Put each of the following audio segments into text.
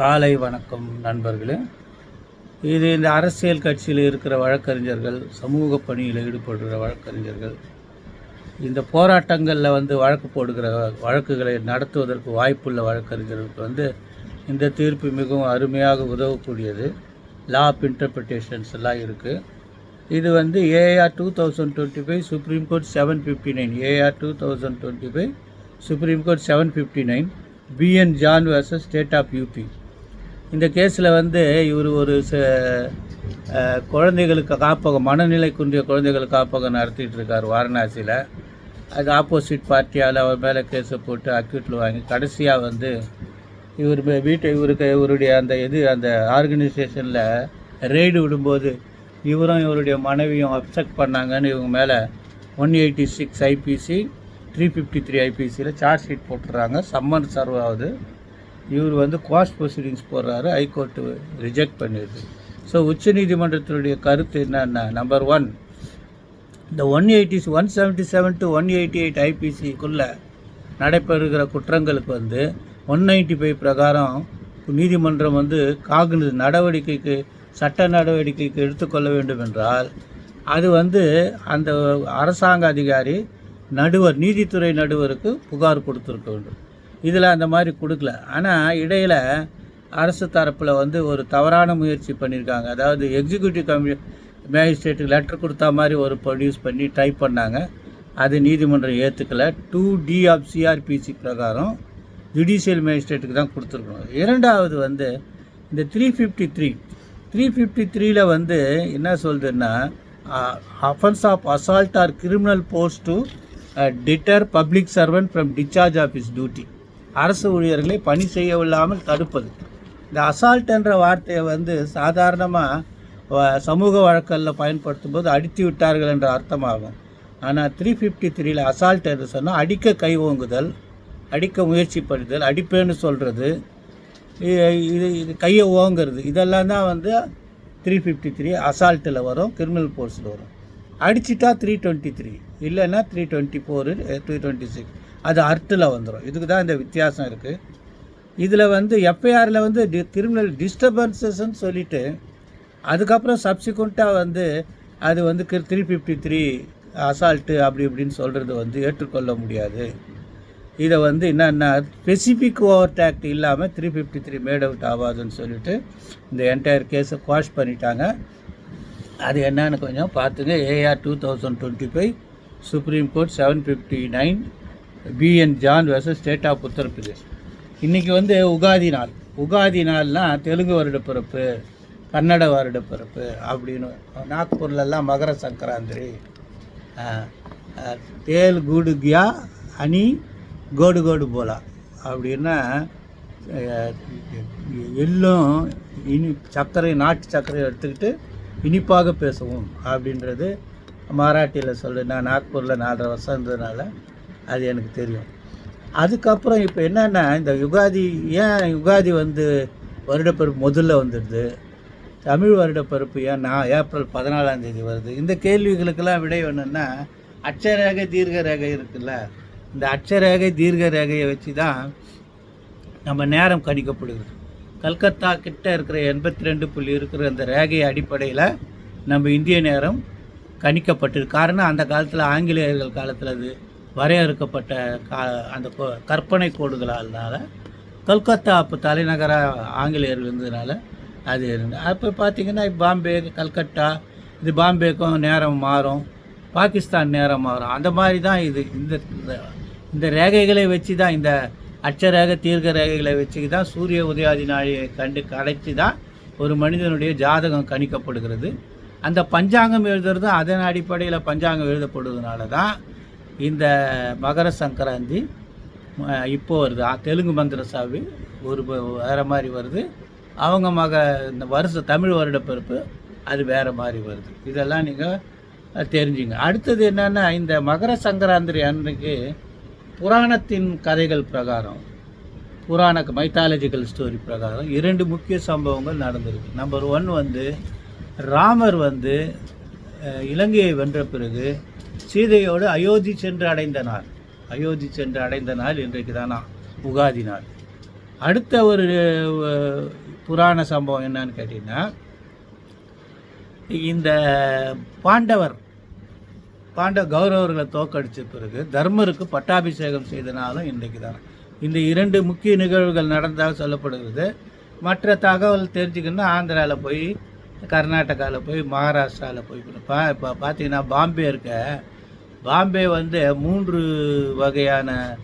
காலை வணக்கம் நண்பர்களே. இது இந்த அரசியல் கட்சியில் இருக்கிற வழக்கறிஞர்கள் சமூக பணியில் ஈடுபடுகிற வழக்கறிஞர்கள் இந்த போராட்டங்களில் வந்து வழக்கு போடுகிற வழக்குகளை நடத்துவதற்கு வாய்ப்புள்ள வழக்கறிஞர்களுக்கு வந்து இந்த தீர்ப்பு மிகவும் அருமையாக உதவக்கூடியது. லா ஆஃப் இன்டர்பிரிட்டேஷன்ஸ் எல்லாம் இருக்குது இது வந்து AR two thousand twenty five supreme court seven fifty nine AR two thousand twenty five supreme court seven fifty nine PN John versus state of UP இந்த கேஸில் வந்து இவர் ஒரு ச- குழந்தைகளுக்கு காப்பகம் மனநிலை குன்றிய குழந்தைகளுக்கு காப்பகம் நடத்திட்டு இருக்கார் வாரணாசியில். அது ஆப்போசிட் பார்ட்டியால் அவர் மேலே கேஸை போட்டு அக்யூட்டில் வாங்கி கடைசியாக வந்து இவர் வீட்டை இவருக்கு இவருடைய அந்த இது அந்த ஆர்கனைசேஷனில் ரெய்டு விடும்போது இவரும் இவருடைய மனைவியும் அப்செக்ட் பண்ணாங்கன்னு இவங்க மேலே one eighty six IPC three fifty three ஐபிசியில் charge sheet போட்டுறாங்க சம்மன் சர்வ் ஆகுது இவர் வந்து குவாஷ் ப்ரொசீடிங்ஸ் போடுறாரு ஹைகோர்ட்டு ரிஜெக்ட் பண்ணிடுது ஸோ உச்சநீதிமன்றத்தினுடைய கருத்து என்னன்னா நம்பர் ஒன் இந்த one eighty one seventy seven to one eighty eight ஐபிசிக்குள்ளே நடைபெறுகிற குற்றங்களுக்கு வந்து ஒன் நைன்டி ஃபைவ் பிரகாரம் நீதிமன்றம் வந்து காகினது நடவடிக்கைக்கு சட்ட நடவடிக்கைக்கு எடுத்துக்கொள்ள வேண்டும் என்றால் அது வந்து அந்த அரசாங்க அதிகாரி நடுவர் நீதித்துறை நடுவருக்கு புகார் கொடுத்துருக்க வேண்டும். இதில் அந்த மாதிரி கொடுக்கல. ஆனால் இடையில் அரசு தரப்பில் வந்து ஒரு தவறான முயற்சி பண்ணியிருக்காங்க அதாவது எக்ஸிக்யூட்டிவ் கமி மேஜிஸ்ட்ரேட்டுக்கு லெட்டர் கொடுத்தா மாதிரி ஒரு ப்ரொடியூஸ் பண்ணி டைப் பண்ணாங்க. அது நீதிமன்றம் ஏற்றுக்கல டூ டி ஆஃப் சிஆர்பிசி பிரகாரம் ஜுடிஷியல் மேஜிஸ்ட்ரேட்டுக்கு தான் கொடுத்துருக்கணும். இரண்டாவது வந்து இந்த three fifty three three fifty த்ரீயில் வந்து என்ன சொல்றதுன்னா offence of assault or criminal post to deter public servant from discharge of his duty அரசு ஊழியர்களை பணி செய்ய விடாமல் தடுப்பது. இந்த அசால்ட் என்ற வார்த்தையை வந்து சாதாரணமாக சமூக வழக்கல்ல பயன்படுத்தும் போது அடித்து விட்டார்கள் என்ற அர்த்தமாகும். ஆனால் த்ரீ ஃபிஃப்டி த்ரீயில் அசால்ட் என்று சொன்னால் அடிக்க கை ஓங்குதல் அடிக்க முயற்சி பண்ணுதல் அடிப்பேன்னு சொல்கிறது இது இது கையை ஓங்குறது. இதெல்லாம் தான் வந்து த்ரீ ஃபிஃப்டி த்ரீ அசால்ட்டில் வரும் கிரிமினல் போர்ஸில் வரும். அடிச்சிட்டா த்ரீ டுவெண்ட்டி த்ரீ இல்லைன்னா three twenty four three twenty six அது அர்ட்டில் வந்துடும் இதுக்கு தான் இந்த வித்தியாசம் இருக்குது இதில் வந்து எஃப்ஐஆரில் வந்து டி கிரிமினல் டிஸ்டர்பன்சஸ்ன்னு சொல்லிட்டு அதுக்கப்புறம் சப்சிக்வெண்ட்டாக வந்து அது வந்து த்ரீ ஃபிஃப்டி த்ரீ அசால்ட்டு அப்படி இப்படின்னு சொல்கிறது வந்து ஏற்றுக்கொள்ள முடியாது. இதை வந்து என்னென்னா ஸ்பெசிஃபிக் ஓவர்டாக்ட் இல்லாமல் three fifty three made out ஆகாதுன்னு சொல்லிட்டு இந்த என்டையர் கேஸை குவாஷ் பண்ணிட்டாங்க. அது என்னன்னு கொஞ்சம் பார்த்துங்க. AR two thousand twenty five supreme court seven fifty nine PN John versus state of Uttar Pradesh இன்றைக்கி வந்து உகாதி நாள். உகாதி நாள்னால் தெலுங்கு வருட பிறப்பு கன்னட வருட பிறப்பு அப்படின்னு நாக்பூர்லலாம் மகர சங்கராந்திரி. தேல் கூடு கியா அணி கோடு கோடு போலா அப்படின்னா எல்லும் எள்ளும் இனி சர்க்கரை நாட்டு சர்க்கரை எடுத்துக்கிட்டு இனிப்பாக பேசுவோம் அப்படின்றது மராட்டியில் சொல்லு நான் நாக்பூரில் நாலரை வருஷம் இருந்ததுனால. அது எனக்கு தெரியும். அதுக்கப்புறம் இப்போ என்னென்னா இந்த யுகாதி ஏன் யுகாதி வந்து வருடப்பிறப்பு முதல்ல வந்துடுது? தமிழ் வருடப்பிறப்பு ஏன் நான் ஏப்ரல் பதினாலாம் தேதி வருது? இந்த கேள்விகளுக்கெல்லாம் விடை வேணும்னா அட்சரேகை தீர்க்க ரேகை இருக்குல்ல? இந்த அட்சரேகை தீர்க்க ரேகையை வச்சு தான் நம்ம நேரம் கணிக்கப்படுகிறது. கல்கத்தா கிட்ட இருக்கிற எண்பத்தி ரெண்டு புள்ளி இருக்கிற அந்த ரேகை அடிப்படையில் நம்ம இந்திய நேரம் கணிக்கப்பட்டிருக்கு. காரணம் அந்த காலத்தில் ஆங்கிலேயர்கள் காலத்தில் அது வரையறுக்கப்பட்ட கா அந்த கற்பனை கோடுகளால் கல்கத்தா அப்போ தலைநகராக ஆங்கிலேயர்கள் இருந்ததுனால அது இருந்து அப்போ பார்த்தீங்கன்னா பாம்பே கல்கட்டா இது பாம்பேக்கும் நேரம் மாறும் பாகிஸ்தான் நேரம் மாறும் அந்த மாதிரி தான் இது இந்த இந்த- இந்த ரேகைகளை வச்சு தான் இந்த அச்சரேக தீர்க்க ரேகைகளை வச்சு தான் சூரிய உதயாதி நாளியை கண்டு கடைச்சி தான் ஒரு மனிதனுடைய ஜாதகம் கணிக்கப்படுகிறது. அந்த பஞ்சாங்கம் எழுதுறது அதன் அடிப்படையில் பஞ்சாங்கம் எழுதப்படுவதனால தான் இந்த மகர சங்கராந்தி இப்போது இப்போ வருது. தெலுங்கு மந்திர சாவி ஒரு வேறு மாதிரி வருது. அவங்க மக இந்த வருஷ தமிழ் வருடப்பிறப்பு அது வேறு மாதிரி வருது. இதெல்லாம் நீங்கள் தெரிஞ்சுங்க. அடுத்தது என்னென்னா இந்த மகர சங்கராந்திரி அன்றைக்கு புராணத்தின் கதைகள் பிரகாரம் புராண மைத்தாலஜிக்கல் ஸ்டோரி பிரகாரம் இரண்டு முக்கிய சம்பவங்கள் நடந்திருக்கு. நம்பர் ஒன் வந்து ராமர் வந்து இலங்கையை வென்ற பிறகு சீதையோடு அயோத்தி சென்று அடைந்த நாள். அயோத்தி சென்று அடைந்த நாள் இன்றைக்கு தானா? உகாதி நாள். அடுத்த ஒரு புராண சம்பவம் என்னன்னு கேட்டிங்கன்னா இந்த பாண்டவர் பாண்டவ கௌரவர்களை தோக்கடிச்ச பிறகு தர்மருக்கு பட்டாபிஷேகம் செய்த நாளும் இன்றைக்கு தான். இந்த இரண்டு முக்கிய நிகழ்வுகள் நடந்ததாக சொல்லப்படுகிறது. மற்ற தகவல் தெரிஞ்சுக்கணும்னா ஆந்திராவில் போய் கர்நாடகாவில் போய் மகாராஷ்டிராவில் போய் பா இப்போ பார்த்தீங்கன்னா பாம்பே இருக்க பாம்பே வந்து மூன்று வகையான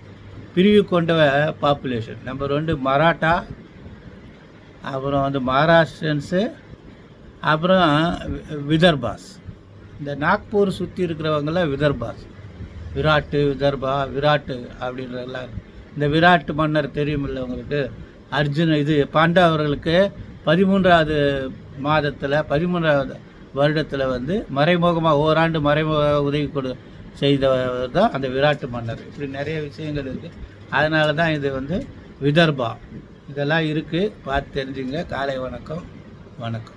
பிரிவு கொண்ட பாப்புலேஷன் நம்பர் ஒன்று மராட்டா அப்புறம் வந்து மகாராஷ்டிரன்ஸு அப்புறம் வி- விதர்பாஸ். இந்த நாக்பூர் சுற்றி இருக்கிறவங்களாம் விதர்பாஸ். விராட்டு விதர்பா விராட்டு அப்படின்றதெல்லாம். இந்த விராட்டு மன்னர் தெரியுமில்ல உங்களுக்கு? அர்ஜுன் இது பாண்டவர்களுக்கு பதிமூன்றாவது மாதத்தில் பதிமூன்றாவது வருடத்தில் வந்து மறைமுகமாக ஓராண்டு மறைமுக உதவி கொடு செய்தவர் தான் அந்த விராட்டு மன்னர். இப்படி நிறைய விஷயங்கள் இருக்குது அதனால தான் இது வந்து விதர்பா. இதெல்லாம் இருக்குது பார்த்து தெரிஞ்சுங்க. காலை வணக்கம். வணக்கம்.